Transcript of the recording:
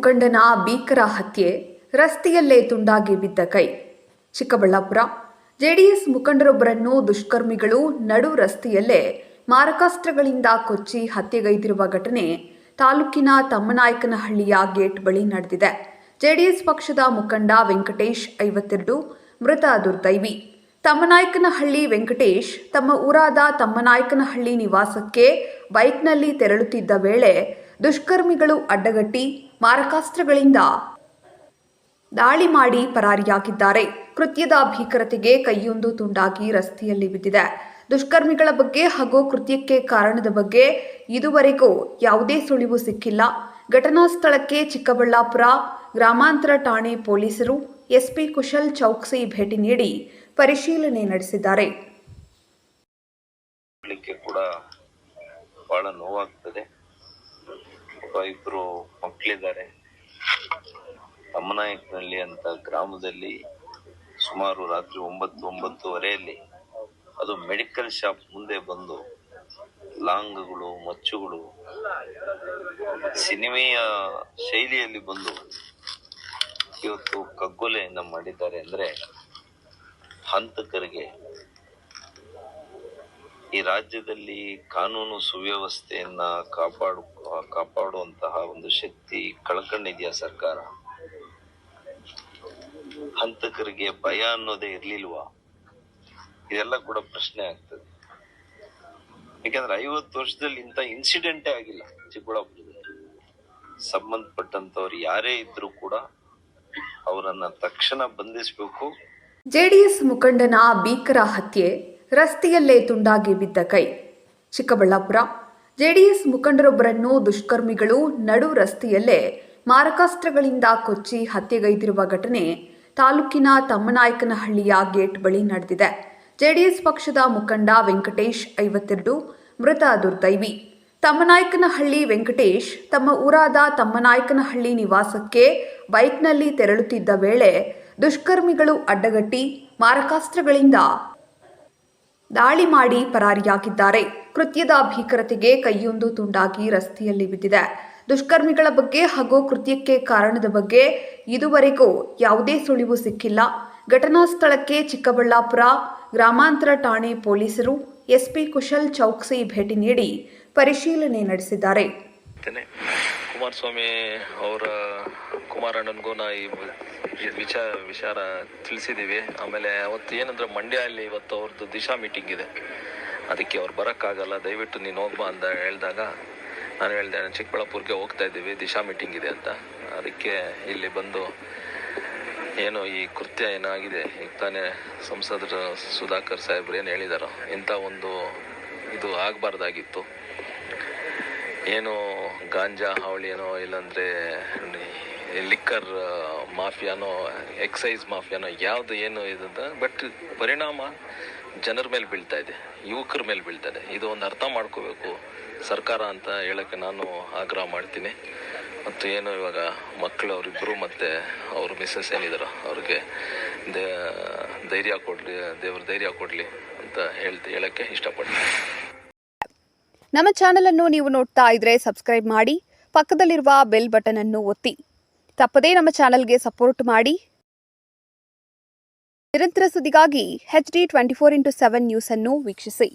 ಮುಖಂಡನ ಭೀಕರ ಹತ್ಯೆ ರಸ್ತೆಯಲ್ಲೇ ತುಂಡಾಗಿ ಬಿದ್ದ ಕೈ. ಚಿಕ್ಕಬಳ್ಳಾಪುರ. ಜೆಡಿಎಸ್ ಮುಖಂಡರೊಬ್ಬರನ್ನು ದುಷ್ಕರ್ಮಿಗಳು ನಡು ರಸ್ತೆಯಲ್ಲೇ ಮಾರಕಾಸ್ತ್ರಗಳಿಂದ ಕೊಚ್ಚಿ ಹತ್ಯೆಗೈದಿರುವ ಘಟನೆ ತಾಲೂಕಿನ ತಮ್ಮನಾಯಕನಹಳ್ಳಿಯ ಗೇಟ್ ಬಳಿ ನಡೆದಿದೆ. ಜೆಡಿಎಸ್ ಪಕ್ಷದ ಮುಖಂಡ ವೆಂಕಟೇಶ್ ಐವತ್ತೆರಡು, ಮೃತ ದುರ್ದೈವಿ. ತಮ್ಮನಾಯಕನಹಳ್ಳಿ ವೆಂಕಟೇಶ್ ತಮ್ಮ ಊರಾದ ತಮ್ಮನಾಯಕನಹಳ್ಳಿ ನಿವಾಸಕ್ಕೆ ಬೈಕ್ನಲ್ಲಿ ತೆರಳುತ್ತಿದ್ದ ವೇಳೆ ದುಷ್ಕರ್ಮಿಗಳು ಅಡ್ಡಗಟ್ಟಿ ಮಾರಕಾಸ್ತ್ರಗಳಿಂದ ದಾಳಿ ಮಾಡಿ ಪರಾರಿಯಾಗಿದ್ದಾರೆ. ಕೃತ್ಯದ ಭೀಕರತೆಗೆ ಕೈಯೊಂದು ತುಂಡಾಗಿ ರಸ್ತೆಯಲ್ಲಿ ಬಿದ್ದಿದೆ. ದುಷ್ಕರ್ಮಿಗಳ ಬಗ್ಗೆ ಹಾಗೂ ಕೃತ್ಯಕ್ಕೆ ಕಾರಣದ ಬಗ್ಗೆ ಇದುವರೆಗೂ ಯಾವುದೇ ಸುಳಿವು ಸಿಕ್ಕಿಲ್ಲ. ಘಟನಾ ಸ್ಥಳಕ್ಕೆ ಚಿಕ್ಕಬಳ್ಳಾಪುರ ಗ್ರಾಮಾಂತರ ಠಾಣೆ ಪೊಲೀಸರು ಎಸ್ಪಿ ಕುಶಲ್ ಚೌಕ್ಸಿ ಭೇಟಿ ನೀಡಿ ಪರಿಶೀಲನೆ ನಡೆಸಿದ್ದಾರೆ. ಕೂಡ ಬಹಳ ನೋವಾಗ್ತದೆ. ಇಬ್ರು ಮಕ್ಕಳಿದ್ದಾರೆ ಅಮ್ಮನಾಯಕನಹಳ್ಳಿ ಅಂತ ಗ್ರಾಮದಲ್ಲಿ ಸುಮಾರು ರಾತ್ರಿ ಒಂಬತ್ತು ಒಂಬತ್ತುವರೆಯಲ್ಲಿ ಅದು ಮೆಡಿಕಲ್ ಶಾಪ್ ಮುಂದೆ ಬಂದು ಲಾಂಗ್ಗಳು, ಮಚ್ಚುಗಳು, ಸಿನಿಮೆಯ ಶೈಲಿಯಲ್ಲಿ ಬಂದು ಇವತ್ತು ಕಗ್ಗೊಲೆಯನ್ನ ಮಾಡಿದ್ದಾರೆ. ಅಂದ್ರೆ ಹಂತಕರಿಗೆ ಈ ರಾಜ್ಯದಲ್ಲಿ ಕಾನೂನು ಸುವ್ಯವಸ್ಥೆಯನ್ನ ಕಾಪಾಡು, ಕಾಪಾಡುವಂತಹ ಒಂದು ಶಕ್ತಿ ಕಳ್ಕೊಂಡಿದ್ಯಾ ಸರ್ಕಾರ? ಹಂತಕರಿಗೆ ಭಯ ಅನ್ನೋದೇ ಇರ್ಲಿಲ್ವಾ? ಇದೆಲ್ಲ ಕೂಡ ಪ್ರಶ್ನೆ ಆಗ್ತದೆ. ಯಾಕಂದ್ರೆ ಐವತ್ತು ವರ್ಷದಲ್ಲಿ ಇಂಥ ಇನ್ಸಿಡೆಂಟೇ ಆಗಿಲ್ಲ ಚಿಕ್ಕಬಳ್ಳಾಪುರದಲ್ಲಿ. ಸಂಬಂಧಪಟ್ಟಂತವ್ರು ಯಾರೇ ಇದ್ರೂ ಕೂಡ ಅವರನ್ನ ತಕ್ಷಣ ಬಂಧಿಸಬೇಕು. ಜೆಡಿಎಸ್ ಮುಖಂಡನ ಭೀಕರ ಹತ್ಯೆ ರಸ್ತೆಯಲ್ಲೇ ತುಂಡಾಗಿ ಬಿದ್ದ ಕೈ. ಚಿಕ್ಕಬಳ್ಳಾಪುರ. ಜೆಡಿಎಸ್ ಮುಖಂಡರೊಬ್ಬರನ್ನು ದುಷ್ಕರ್ಮಿಗಳು ನಡು ರಸ್ತೆಯಲ್ಲೇ ಮಾರಕಾಸ್ತ್ರಗಳಿಂದ ಕೊಚ್ಚಿ ಹತ್ಯೆಗೈದಿರುವ ಘಟನೆ ತಾಲೂಕಿನ ತಮ್ಮನಾಯಕನಹಳ್ಳಿಯ ಗೇಟ್ ಬಳಿ ನಡೆದಿದೆ. ಜೆಡಿಎಸ್ ಪಕ್ಷದ ಮುಖಂಡ ವೆಂಕಟೇಶ್ ಐವತ್ತೆರಡು, ಮೃತ ದುರ್ದೈವಿ. ತಮ್ಮನಾಯಕನಹಳ್ಳಿ ವೆಂಕಟೇಶ್ ತಮ್ಮ ಊರಾದ ತಮ್ಮನಾಯಕನಹಳ್ಳಿ ನಿವಾಸಕ್ಕೆ ಬೈಕ್ನಲ್ಲಿ ತೆರಳುತ್ತಿದ್ದ ವೇಳೆ ದುಷ್ಕರ್ಮಿಗಳು ಅಡ್ಡಗಟ್ಟಿ ಮಾರಕಾಸ್ತ್ರಗಳಿಂದ ದಾಳಿ ಮಾಡಿ ಪರಾರಿಯಾಗಿದ್ದಾರೆ. ಕೃತ್ಯದ ಭೀಕರತೆಗೆ ಕೈಯೊಂದು ತುಂಡಾಗಿ ರಸ್ತೆಯಲ್ಲಿ ಬಿದ್ದಿದೆ. ದುಷ್ಕರ್ಮಿಗಳ ಬಗ್ಗೆ ಹಾಗೂ ಕೃತ್ಯಕ್ಕೆ ಕಾರಣದ ಬಗ್ಗೆ ಇದುವರೆಗೂ ಯಾವುದೇ ಸುಳಿವು ಸಿಕ್ಕಿಲ್ಲ. ಘಟನಾ ಸ್ಥಳಕ್ಕೆ ಚಿಕ್ಕಬಳ್ಳಾಪುರ, ಗ್ರಾಮಾಂತರ ಠಾಣೆ ಪೊಲೀಸರು ಎಸ್ಪಿ ಕುಶಲ್ ಚೌಕ್ಸಿ ಭೇಟಿ ನೀಡಿ ಪರಿಶೀಲನೆ ನಡೆಸಿದ್ದಾರೆ. ಕುಮಾರಸ್ವಾಮಿ ಅವರ ಕುಮಾರಣ್ಣನಿಗೂ ನಾ ಈ ವಿಚಾರ ವಿಚಾರ ತಿಳಿಸಿದ್ದೀವಿ ಆಮೇಲೆ ಅವತ್ತು ಏನಂದ್ರೆ ಮಂಡ್ಯ ಅಲ್ಲಿ ಇವತ್ತು ಅವ್ರದ್ದು ದಿಶಾ ಮೀಟಿಂಗ್ ಇದೆ. ಅದಕ್ಕೆ ಅವ್ರು ಬರೋಕ್ಕಾಗಲ್ಲ, ದಯವಿಟ್ಟು ನೀನು ಹೋಗ್ಬಾ ಅಂತ ಹೇಳಿದಾಗ ನಾನು ಹೇಳಿದೆ ಚಿಕ್ಕಬಳ್ಳಾಪುರಕ್ಕೆ ಹೋಗ್ತಾ ಇದ್ದೀವಿ, ದಿಶಾ ಮೀಟಿಂಗ್ ಇದೆ ಅಂತ. ಅದಕ್ಕೆ ಇಲ್ಲಿ ಬಂದು ಏನು ಈ ಕೃತ್ಯ ಏನಾಗಿದೆ, ಈಗ ತಾನೇ ಸಂಸದರು ಸುಧಾಕರ್ ಸಾಹೇಬ್ರು ಏನು ಹೇಳಿದಾರೋ, ಇಂಥ ಒಂದು ಇದು ಆಗಬಾರ್ದಾಗಿತ್ತು. ಏನು ಗಾಂಜಾ ಹಾವಳಿ ಏನೋ, ಇಲ್ಲಾಂದ್ರೆ ಲಿಕ್ಕರ್ ಮಾಫಿಯಾನೋ ಎಕ್ಸೈಸ್ ಮಾಫಿಯಾನೋ ಯಾವುದು ಏನು ಇದೆ ಬಟ್ ಪರಿಣಾಮ ಜನರ ಮೇಲೆ ಬೀಳ್ತಾ ಇದೆ, ಯುವಕರ ಮೇಲೆ ಬೀಳ್ತಾ ಇದೆ. ಇದು ಒಂದು ಅರ್ಥ ಮಾಡ್ಕೋಬೇಕು. ಸರ್ಕಾರ ಅಂತ ಹೇಳಕ್ಕೆ ನಾನು ಆಗ್ರಹ ಮಾಡ್ತೀನಿ. ಮತ್ತು ಏನು ಇವಾಗ ಮಕ್ಕಳು ಅವರಿಬ್ಬರು ಮತ್ತು ಅವ್ರ ಮಿಸ್ಸಸ್ ಏನಿದಾರೋ, ಅವ್ರಿಗೆ ದೇ, ಧೈರ್ಯ ಕೊಡಲಿ, ದೇವ್ರ ಧೈರ್ಯ ಕೊಡಲಿ ಅಂತ ಹೇಳ್ತಿ, ಹೇಳಕ್ಕೆ ಇಷ್ಟಪಡ್ತೀನಿ. ನಮ್ಮ ಚಾನಲನ್ನು ನೀವು ನೋಡ್ತಾ ಇದ್ರೆ ಸಬ್ಸ್ಕ್ರೈಬ್ ಮಾಡಿ, ಪಕ್ಕದಲ್ಲಿರುವ ಬೆಲ್ ಬಟನ್ ಅನ್ನು ಒತ್ತಿ. ತಪ್ಪದೇ ನಮ್ಮ ಚಾನೆಲ್ಗೆ ಸಪೋರ್ಟ್ ಮಾಡಿ. ನಿರಂತರ ಸುದ್ದಿಗಾಗಿ H D twenty four into seven ನ್ಯೂಸನ್ನು ವೀಕ್ಷಿಸಿ.